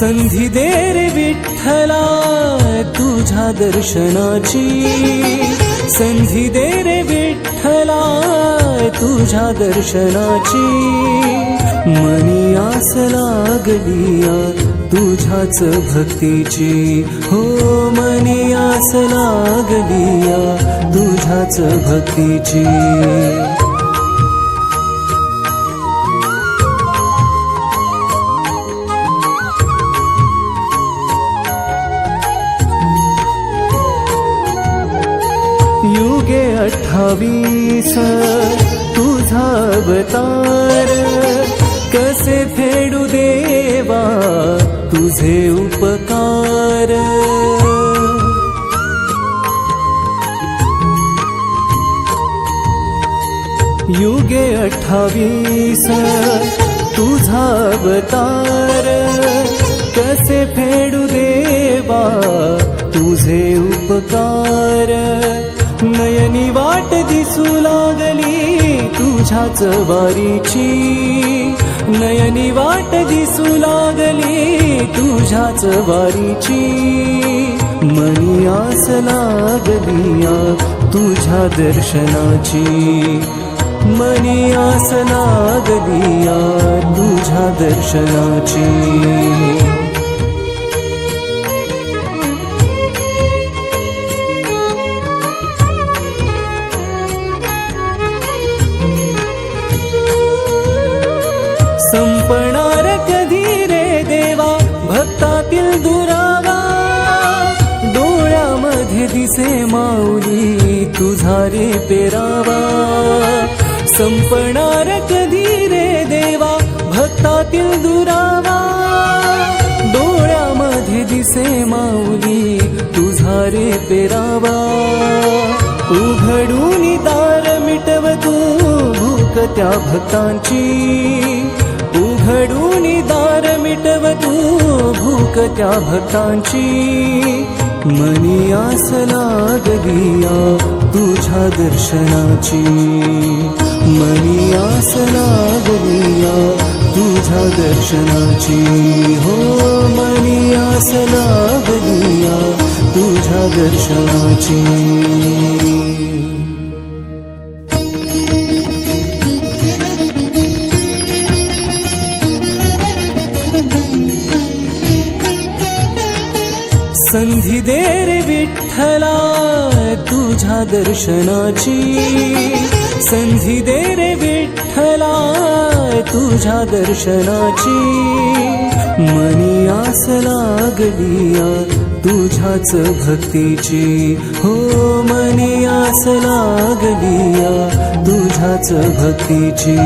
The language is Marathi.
संधी दे रे विठ्ठला तुझ्या दर्शनाची. संधी दे रे विठ्ठला तुझ्या दर्शनाची. मनी आस लागलिया तुझ्याच भक्तीची. हो मनी आस लागलिया तुझ्याच भक्तीची. अठ्ठावीस तुझा अवतार. कसे फेडू देवा तुझे उपकार. युगे अठ्ठावीस तुझा अवतार. कसे फेडू देवा तुझे उपकार. वाट लागली तुझ्याच वारीची. नयनी वाट दिसू लागली तुझ्याच वारीची. मनी आस लागलिया तुझ्या दर्शनाची. मनी आस लागलिया तुझ्या दर्शनाची. दुरावा डोळ्यामध्ये दिसे माऊली तुझा रे पेरावा. संपणार कधी रे देवा भक्तातील दुरावा. डोळ्यामध्ये दिसे माऊली तुझा रे पेरावा. उघडून दार मिटव तू भूक त्या भक्तांची. उघडून दार मिटव तू भूक त्या भक्तांची मनी आस लागलिया तुझ्या दर्शनाची. मनी आस लागलिया तुझ्या दर्शनाची. हो मनी आस लागलिया तुझ्या दर्शनाची. संधी दे रे विठ्ठला तुझ्या दर्शनाची. संधी दे रे विठ्ठला तुझ्या दर्शनाची. मनी आस लागलिया तुझ्याच भक्तीची. हो मनी आस लागलिया तुझ्याच भक्तीची.